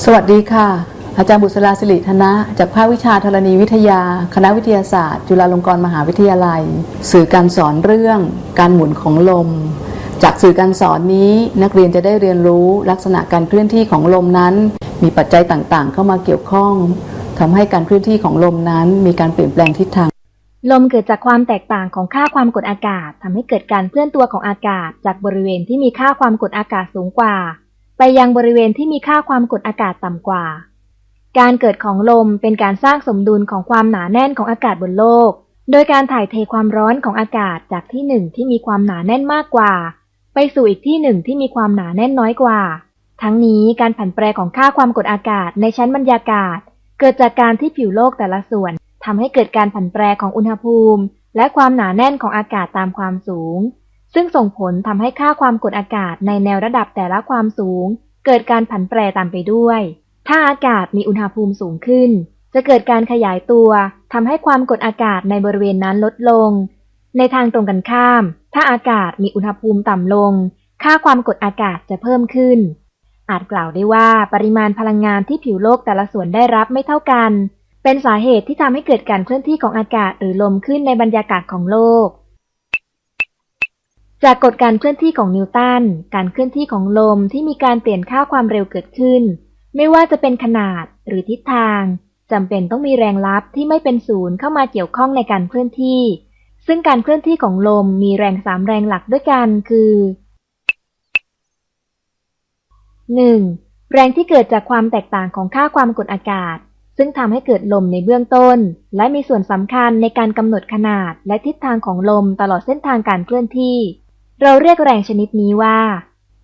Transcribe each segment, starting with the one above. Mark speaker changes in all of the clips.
Speaker 1: สวัสดีค่ะ อาจารย์บุษราศิริธนะ จากภาควิชาธรณีวิทยา คณะวิทยาศาสตร์ จุฬาลงกรณ์มหาวิทยาลัย สื่อการสอนเรื่องการหมุนของลม จากสื่อการสอนนี้นักเรียนจะได้เรียนรู้ลักษณะการเคลื่อนที่ของลมนั้น มีปัจจัยต่างๆ เข้ามาเกี่ยวข้องทำให้การเคลื่อนที่ของลมนั้น มีการเปลี่ยนแปลงทิศทาง
Speaker 2: ลมเกิดจากความแตกต่างของค่าความกดอากาศทำให้เกิดการเคลื่อนตัวของอากาศ จากบริเวณที่มีค่าความกดอากาศสูงกว่า ไปยังบริเวณที่มีค่าความกดอากาศต่ำกว่า การเกิดของลมเป็นการสร้างสมดุลของความหนาแน่นของอากาศบนโลก โดยการถ่ายเทความร้อนของอากาศจากที่หนึ่งที่มีความหนาแน่นมากกว่า ไปสู่อีกที่หนึ่งที่มีความหนาแน่นน้อยกว่า ทั้งนี้การผันแปรของค่าความกดอากาศในชั้นบรรยากาศ เกิดจากการที่ผิวโลกแต่ละส่วนทำให้เกิดการผันแปรของอุณหภูมิ และความหนาแน่นของอากาศตามความสูง ซึ่งส่งผลทำให้ค่าความกดอากาศในแนวระดับแต่ละความสูง เกิดการผันแปรตามไปด้วย ถ้าอากาศมีอุณหภูมิสูงขึ้น จะเกิดการขยายตัวทำให้ความกดอากาศในบริเวณนั้นลดลง ในทางตรงกันข้าม ถ้าอากาศมีอุณหภูมิต่ำลง ค่าความกดอากาศจะเพิ่มขึ้น อาจกล่าวได้ว่าปริมาณพลังงานที่ผิวโลกแต่ละส่วนได้รับไม่เท่ากัน เป็นสาเหตุที่ทำให้เกิดการเคลื่อนที่ของอากาศหรือลมขึ้นในบรรยากาศของโลก จากกฎการเคลื่อนที่ของนิวตัน การเคลื่อนที่ของลมที่มีการเปลี่ยนค่าความเร็วเกิดขึ้น ไม่ว่าจะเป็นขนาดหรือทิศทางจำเป็นต้องมีแรงลับที่ไม่เป็นศูนย์เข้ามาเกี่ยวข้องในการเคลื่อนที่ ซึ่งการเคลื่อนที่ของลมมีแรงสามแรงหลักด้วยกันคือ 1. แรงที่เกิดจากความแตกต่างของค่าความกดอากาศ ซึ่งทำให้เกิดลมในเบื้องต้น และมีส่วนสำคัญในการกำหนดขนาดและทิศทางของลมตลอดเส้นทางการเคลื่อนที่ เราเรียกแรงชนิดนี้ว่า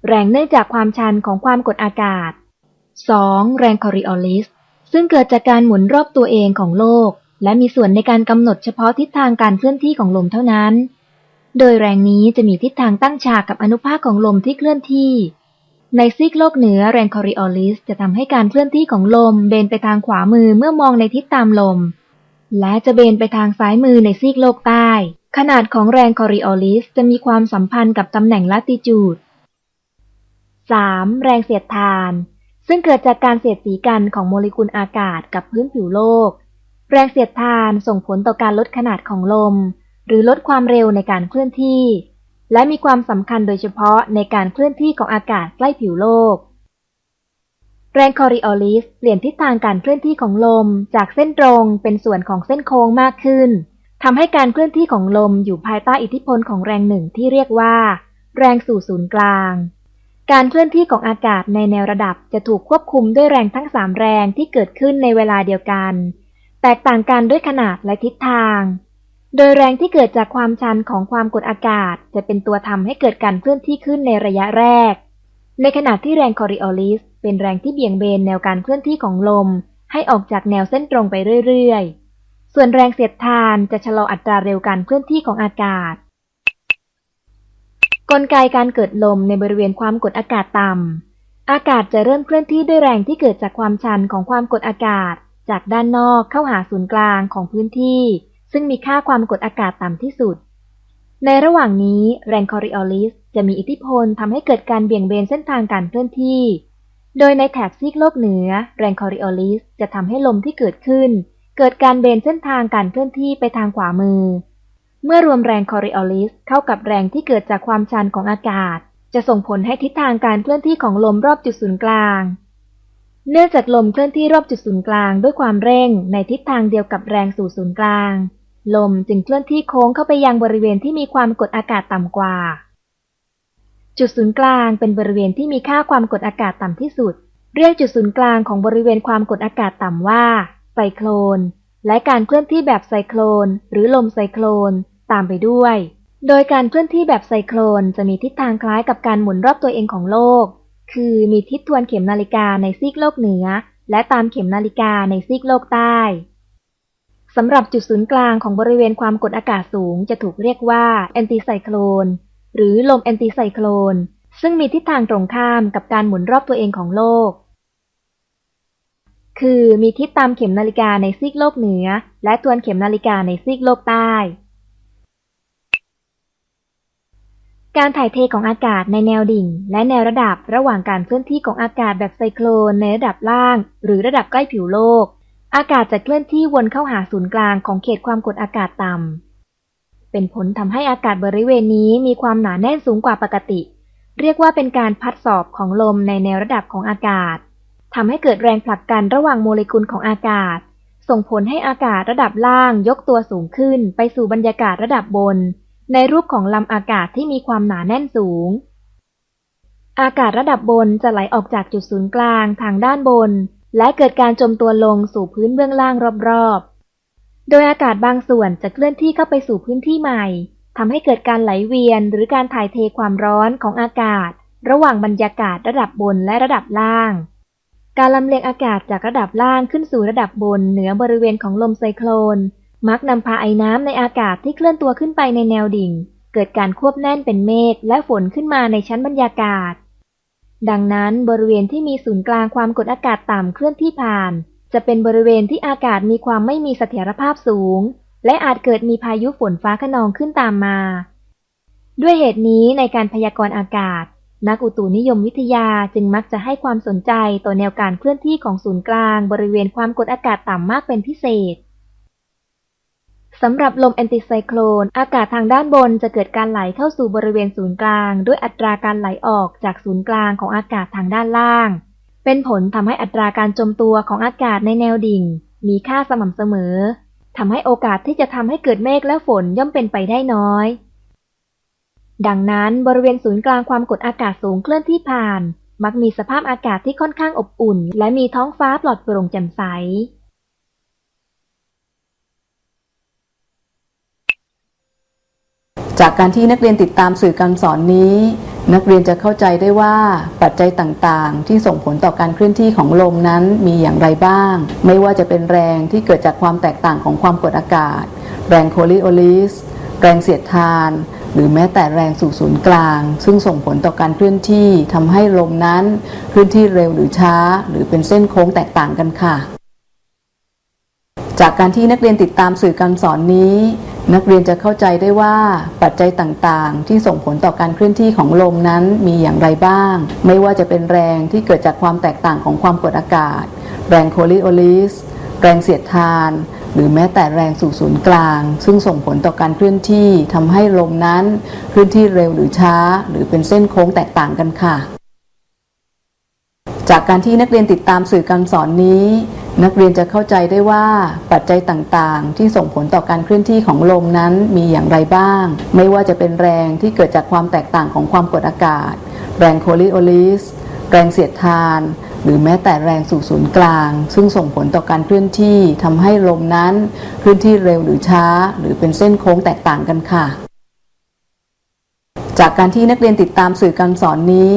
Speaker 2: แรงเนื่องจากความชันของความกดอากาศ 2. แรงคอริออลิส ซึ่งเกิดจากการหมุนรอบตัวเองของโลก และมีส่วนในการกำหนดเฉพาะทิศทางการเคลื่อนที่ของลมเท่านั้น โดยแรงนี้จะมีทิศทางตั้งฉากกับอนุภาคของลมที่เคลื่อนที่ ในซีกโลกเหนือแรงคอริออลิสจะทำให้การเคลื่อนที่ของลมเบนไปทางขวามือเมื่อมองในทิศตามลม และจะเบนไปทางซ้ายมือในซีกโลกใต้ ขนาดของแรงคอริออลิสจะมีความสัมพันธ์กับตำแหน่งลัติจูด 3. แรงเสียดทาน ซึ่งเกิดจากการเสียดสีกันของโมเลกุลอากาศกับพื้นผิวโลก แรงเสียดทานส่งผลต่อการลดขนาดของลม หรือลดความเร็วในการเคลื่อนที่ และมีความสำคัญโดยเฉพาะในการเคลื่อนที่ของอากาศใกล้ผิวโลก แรงคอริออลิสเปลี่ยนทิศทางการเคลื่อนที่ของลมจากเส้นตรงเป็นส่วนของเส้นโค้งมากขึ้น ทำให้การเคลื่อนที่ของลมอยู่ภายใต้อิทธิพลของแรงหนึ่งที่เรียกว่า แรงสู่ศูนย์กลาง การเคลื่อนที่ของอากาศในแนวระดับจะถูกควบคุมด้วยแรงทั้งสามแรงที่เกิดขึ้นในเวลาเดียวกัน แตกต่างกันด้วยขนาดและทิศทาง โดยแรงที่เกิดจากความชันของความกดอากาศ จะเป็นตัวทำให้เกิดการเคลื่อนที่ขึ้นในระยะแรก ในขณะที่แรงคอริออลิสเป็นแรงที่เบี่ยงเบนแนวการเคลื่อนที่ของลม ให้ออกจากแนวเส้นตรงไปเรื่อยๆ ส่วนแรงเสียดทานจะชะลออัตราเร็วการเคลื่อนที่ของอากาศ กลไกการเกิดลมในบริเวณความกดอากาศต่ำ อากาศจะเริ่มเคลื่อนที่ด้วยแรงที่เกิดจากความชันของความกดอากาศ จากด้านนอกเข้าหาศูนย์กลางของพื้นที่ ซึ่งมีค่าความกดอากาศต่ำที่สุด ในระหว่างนี้แรงคอริออลิสจะมีอิทธิพลทำให้เกิดการเบี่ยงเบนเส้นทางการเคลื่อนที่ โดยในแถบซีกโลกเหนือ แรงคอริออลิสจะทำให้ลมที่เกิดขึ้น เกิดการเบนเส้นทางการเคลื่อนที่ไปทางขวามือ เมื่อรวมแรงคอริออลิสเข้ากับแรงที่เกิดจากความชันของอากาศ จะส่งผลให้ทิศทางการเคลื่อนที่ของลมรอบจุดศูนย์กลาง เนื่องจากลมเคลื่อนที่รอบจุดศูนย์กลางด้วยความเร่งในทิศทางเดียวกับแรงสู่ศูนย์กลาง ลมจึงเคลื่อนที่โค้งเข้าไปยังบริเวณที่มีความกดอากาศต่ำกว่า จุดศูนย์กลางเป็นบริเวณที่มีค่าความกดอากาศต่ำที่สุด เรียกจุดศูนย์กลางของบริเวณความกดอากาศต่ำว่า ซโคลน และการเคลื่อนที่แบบไซโคลน หรือลมไซโคลน ตามไปด้วย โดยการเคลื่อนที่แบบไซโคลนจะมีทิศทางคล้ายกับการหมุนรอบตัวเองของโลก คือมีทิศทวนเข็มนาฬิกาในซีกโลกเหนือ และตามเข็มนาฬิกาในซีกโลกใต้สำหรับจุดศูนย์กลางของบริเวณความกดอากาศสูงจะถูกเรียกว่าแอนติไซโคลน หรือลมแอนติไซโคลน ซึ่งมีทิศทางตรงข้ามกับการหมุนรอบตัวเองของโลก คือมีทิศตามเข็มนาฬิกาในซีกโลกเหนือ และทวนเข็มนาฬิกาในซีกโลกใต้ การถ่ายเทของอากาศในแนวดิ่ง และแนวระดับระหว่างการเคลื่อนที่ของอากาศแบบไซโคลนในระดับล่าง หรือระดับใกล้ผิวโลก อากาศจะเคลื่อนที่วนเข้าหาศูนย์กลางของเขตความกดอากาศต่ำเป็นผลทำให้อากาศบริเวณนี้มีความหนาแน่นสูงกว่าปกติ เรียกว่าเป็นการพัดสอบของลมในแนวระดับของอากาศ ทำให้เกิดแรงผลักกันระหว่างโมเลกุลของอากาศ ส่งผลให้อากาศระดับล่างยกตัวสูงขึ้นไปสู่บรรยากาศระดับบน ในรูปของลำอากาศที่มีความหนาแน่นสูง อากาศระดับบนจะไหลออกจากจุดศูนย์กลางทางด้านบน และเกิดการจมตัวลงสู่พื้นเบื้องล่างรอบๆ โดยอากาศบางส่วนจะเคลื่อนที่เข้าไปสู่พื้นที่ใหม่ทำให้เกิดการไหลเวียนหรือการถ่ายเทความร้อนของอากาศ ระหว่างบรรยากาศระดับบนและระดับล่าง การลำเลียงอากาศจากระดับล่างขึ้นสู่ระดับบนเหนือบริเวณของลมไซโคลน มักนำพาไอน้ำในอากาศที่เคลื่อนตัวขึ้นไปในแนวดิ่ง เกิดการควบแน่นเป็นเมฆและฝนขึ้นมาในชั้นบรรยากาศ ดังนั้นบริเวณที่มีศูนย์กลางความกดอากาศต่ำเคลื่อนที่ผ่าน จะเป็นบริเวณที่อากาศมีความไม่มีเสถียรภาพสูง และอาจเกิดมีพายุฝนฟ้าคะนองขึ้นตามมา ด้วยเหตุนี้ในการพยากรณ์อากาศ นักอุตุนิยมวิทยาจึงมักจะให้ความสนใจต่อแนวการเคลื่อนที่ของศูนย์กลางบริเวณความกดอากาศต่ำมากเป็นพิเศษสำหรับลมแอนติไซโคลน อากาศทางด้านบนจะเกิดการไหลเข้าสู่บริเวณศูนย์กลาง ด้วยอัตราการไหลออกจากศูนย์กลางของอากาศทางด้านล่าง เป็นผลทำให้อัตราการจมตัวของอากาศในแนวดิ่ง มีค่าสม่ำเสมอทำให้โอกาสที่จะทำให้เกิดเมฆและฝนย่อมเป็นไปได้น้อย ดังนั้นบริเวณศูนย์กลางความกดอากาศสูงเคลื่อนที่ผ่าน มักมีสภาพอากาศที่ค่อนข้างอบอุ่น และมีท้องฟ้าปลอดโปร่งแจ่มใส
Speaker 1: จากการที่นักเรียนติดตามสื่อการสอนนี้ นักเรียนจะเข้าใจได้ว่าปัจจัยต่างๆ ที่ส่งผลต่อการเคลื่อนที่ของลมนั้นมีอย่างไรบ้าง ไม่ว่าจะเป็นแรงที่เกิดจากความแตกต่างของความกดอากาศ แรงโคลิโอลิส แรงเสียดทาน หรือแม้แต่แรงสู่ศูนย์กลาง ซึ่งส่งผลต่อการเคลื่อนที่ทำให้ลมนั้นเคลื่อนที่เร็วหรือช้า หรือเป็นเส้นโค้งแตกต่างกันค่ะ จากการที่นักเรียนติดตามสื่อการสอนนี้ นักเรียนจะเข้าใจได้ว่าปัจจัยต่างๆ ที่ส่งผลต่อการเคลื่อนที่ของลมนั้นมีอย่างไรบ้าง ไม่ว่าจะเป็นแรงที่เกิดจากความแตกต่างของความกดอากาศ แรงโคลิโอลิสแรงเสียดทาน หรือแม้แต่แรงสู่ศูนย์กลาง ซึ่งส่งผลต่อการเคลื่อนที่ทำให้ลมนั้นเคลื่อนที่เร็วหรือช้า หรือเป็นเส้นโค้งแตกต่างกันค่ะ จากการที่นักเรียนติดตามสื่อการสอนนี้ นักเรียนจะเข้าใจได้ว่าปัจจัยต่างๆ ที่ส่งผลต่อการเคลื่อนที่ของลมนั้นมีอย่างไรบ้าง ไม่ว่าจะเป็นแรงที่เกิดจากความแตกต่างของความกดอากาศ แรงโคลิโอลิส แรงเสียดทาน หรือแม้แต่แรงสู่ศูนย์กลาง ซึ่งส่งผลต่อการเคลื่อนที่ทำให้ลมนั้นเคลื่อนที่เร็วหรือช้า หรือเป็นเส้นโค้งแตกต่างกันค่ะ จากการที่นักเรียนติดตามสื่อการสอนนี้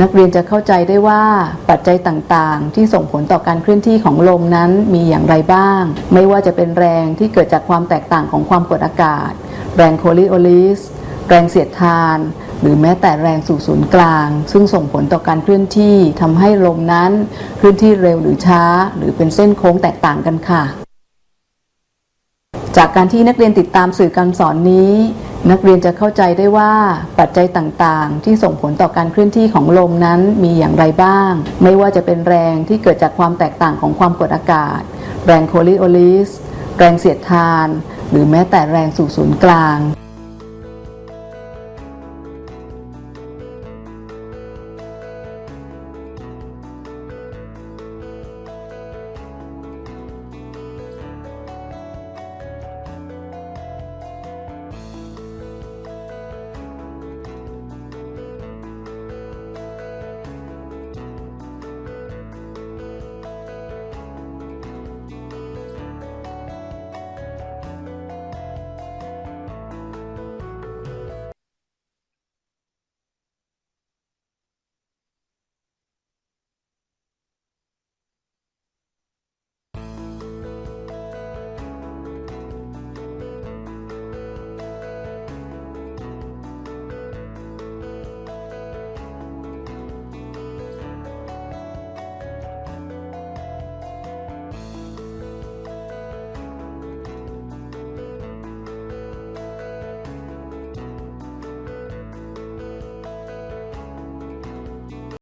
Speaker 1: นักเรียนจะเข้าใจได้ว่าปัจจัยต่างๆ ที่ส่งผลต่อการเคลื่อนที่ของลมนั้นมีอย่างไรบ้าง ไม่ว่าจะเป็นแรงที่เกิดจากความแตกต่างของความกดอากาศ แรงโคลิโอลิส แรงเสียดทาน หรือแม้แต่แรงสู่ศูนย์กลาง ซึ่งส่งผลต่อการเคลื่อนที่ทำให้ลมนั้นเคลื่อนที่เร็วหรือช้า หรือเป็นเส้นโค้งแตกต่างกันค่ะ จากการที่นักเรียนติดตามสื่อการสอนนี้ นักเรียนจะเข้าใจได้ว่าปัจจัยต่างๆ ที่ส่งผลต่อการเคลื่อนที่ของลมนั้นมีอย่างไรบ้าง ไม่ว่าจะเป็นแรงที่เกิดจากความแตกต่างของความกดอากาศ แรงโคลิโอลิส แรงเสียดทาน หรือแม้แต่แรงสู่ศูนย์กลาง